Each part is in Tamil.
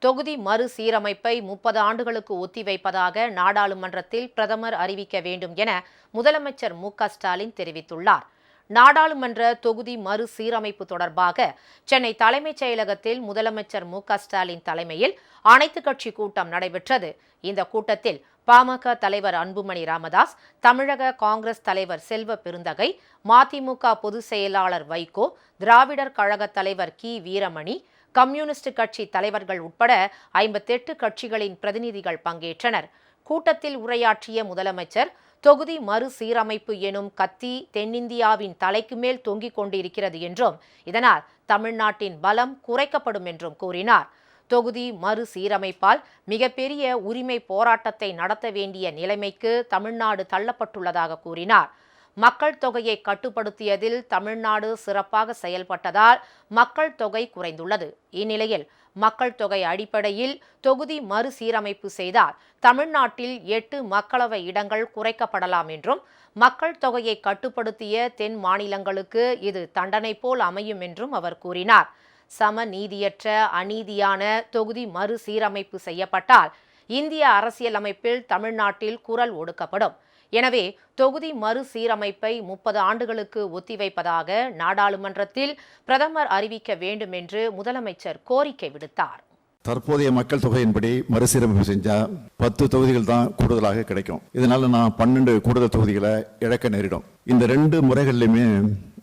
தொகுதி மறுசீரமைப்பை முப்பது ஆண்டுகளுக்கு ஒத்திவைப்பதாக நாடாளுமன்றத்தில் பிரதமர் அறிவிக்க வேண்டும் என முதலமைச்சர் மு க ஸ்டாலின் தெரிவித்துள்ளார். நாடாளுமன்ற தொகுதி மறுசீரமைப்பு தொடர்பாக சென்னை தலைமைச் செயலகத்தில் முதலமைச்சர் மு க ஸ்டாலின் தலைமையில் அனைத்துக் கட்சி கூட்டம் நடைபெற்றது. இந்த கூட்டத்தில் பாமக தலைவர் அன்புமணி ராமதாஸ் தமிழக காங்கிரஸ் தலைவர் செல்வ பெருந்தகை மதிமுக பொதுச் செயலாளர் வைகோ திராவிடர் கழக தலைவர் கி. வீரமணி கம்யூனிஸ்ட் கட்சி தலைவர்கள் உட்பட ஐம்பத்தெட்டு கட்சிகளின் பிரதிநிதிகள் பங்கேற்றனர். கூட்டத்தில் உரையாற்றிய முதலமைச்சர் தொகுதி மறுசீரமைப்பு எனும் கத்தி தென்னிந்தியாவின் தலைக்கு மேல் தொங்கிக் கொண்டிருக்கிறது என்றும் இதனால் தமிழ்நாட்டின் பலம் குறைக்கப்படும் என்றும் கூறினார். தொகுதி மறுசீரமைப்பால் மிகப்பெரிய உரிமை போராட்டத்தை நடத்த வேண்டிய நிலைமைக்கு தமிழ்நாடு தள்ளப்பட்டுள்ளதாக கூறினார். மக்கள் தொகையை கட்டுப்படுத்தியதில் தமிழ்நாடு சிறப்பாக செயல்பட்டதால் மக்கள் தொகை குறைந்துள்ளது. இந்நிலையில் மக்கள் தொகை அடிப்படையில் தொகுதி மறுசீரமைப்பு செய்தால் தமிழ்நாட்டில் எட்டு மக்களவை இடங்கள் குறைக்கப்படலாம் என்றும் மக்கள் தொகையை கட்டுப்படுத்திய தென் மாநிலங்களுக்கு இது தண்டனை போல் அமையும் என்றும் அவர் கூறினார். சம நீதியற்ற அநீதியான தொகுதி மறுசீரமைப்பு செய்யப்பட்டால் இந்திய அரசியலமைப்பில் தமிழ்நாட்டில் குரல் ஒடுக்கப்படும். எனவே தொகுதி மறுசீரமைப்பை முப்பது ஆண்டுகளுக்கு ஒத்திவைப்பதாக நாடாளுமன்றத்தில் பிரதமர் அறிவிக்க வேண்டும் என்று முதலமைச்சர் கோரிக்கை விடுத்தார். தற்போதைய மக்கள் தொகையின்படி மறுசீரமைப்பு செஞ்சால் பத்து தொகுதிகள் தான் கூடுதலாக கிடைக்கும். இதனால நான் பன்னெண்டு கூடுதல் தொகுதிகளை இழக்க நேரிடும். இந்த ரெண்டு முறைகள்லையுமே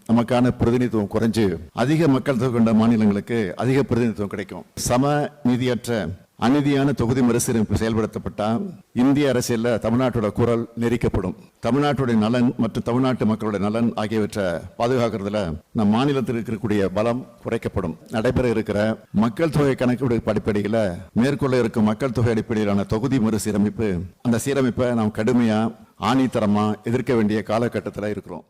நமக்கான பிரதிநிதித்துவம் குறைஞ்சு அதிக மக்கள் தொகை கொண்ட மாநிலங்களுக்கு அதிக பிரதிநிதித்துவம் கிடைக்கும். சம நிதியற்ற அநீதியான தொகுதி மறுசீரமைப்பு செயல்படுத்தப்பட்டால் இந்திய அரசியலில் தமிழ்நாட்டோட குரல் நெரிக்கப்படும். தமிழ்நாட்டுடைய நலன் மற்றும் தமிழ்நாட்டு மக்களுடைய நலன் ஆகியவற்றை பாதுகாக்கிறதுல நம் மாநிலத்தில் இருக்கக்கூடிய பலம் குறைக்கப்படும். நடைபெற இருக்கிற மக்கள் தொகை கணக்கீடு அடிப்படையில் மேற்கொள்ள இருக்கும் மக்கள் தொகை அடிப்படையிலான தொகுதி மறுசீரமைப்பு அந்த சீரமைப்பை நாம் கடுமையாக ஆணித்தரமாக எதிர்க்க வேண்டிய காலகட்டத்தில் இருக்கிறோம்.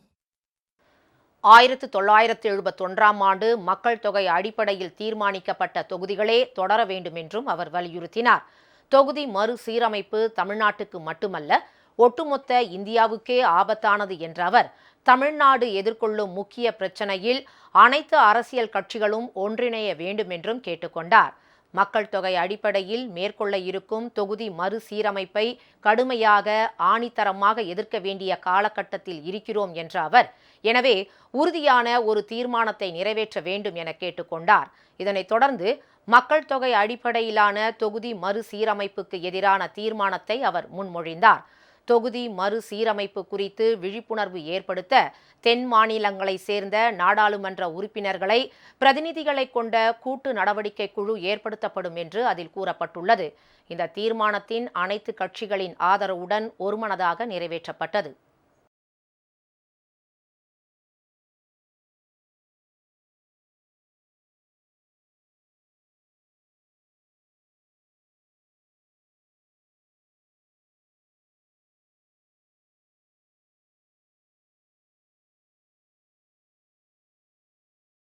ஆயிரத்து தொள்ளாயிரத்து எழுபத்தொன்றாம் ஆண்டு மக்கள் தொகை அடிப்படையில் தீர்மானிக்கப்பட்ட தொகுதிகளே தொடர வேண்டும் என்றும் அவர் வலியுறுத்தினார். தொகுதி மறுசீரமைப்பு தமிழ்நாட்டுக்கு மட்டுமல்ல ஒட்டுமொத்த இந்தியாவுக்கே ஆபத்தானது என்ற அவர் தமிழ்நாடு எதிர்கொள்ளும் முக்கிய பிரச்சனையில் அனைத்து அரசியல் கட்சிகளும் ஒன்றிணைய வேண்டும் என்றும் கேட்டுக்கொண்டார். மக்கள் தொகை அடிப்படையில் மேற்கொள்ள இருக்கும் தொகுதி மறுசீரமைப்பை கடுமையாக ஆணித்தரமாக எதிர்க்க வேண்டிய காலகட்டத்தில் இருக்கிறோம் என்ற அவர். எனவே உறுதியான ஒரு தீர்மானத்தை நிறைவேற்ற வேண்டும் என கேட்டுக்கொண்டார். இதனைத் தொடர்ந்து மக்கள் தொகை அடிப்படையிலான தொகுதி மறுசீரமைப்புக்கு எதிரான தீர்மானத்தை அவர் முன்மொழிந்தார். தொகுதி மறுசீரமைப்பு குறித்து விழிப்புணர்வு ஏற்படுத்த தென் மாநிலங்களை சேர்ந்த நாடாளுமன்ற உறுப்பினர்களை பிரதிநிதிகளை கொண்ட கூட்டு நடவடிக்கை குழு ஏற்படுத்தப்படும் என்று அதில் கூறப்பட்டுள்ளது. இந்த தீர்மானத்தின் அனைத்து கட்சிகளின் ஆதரவுடன் ஒருமனதாக நிறைவேற்றப்பட்டது.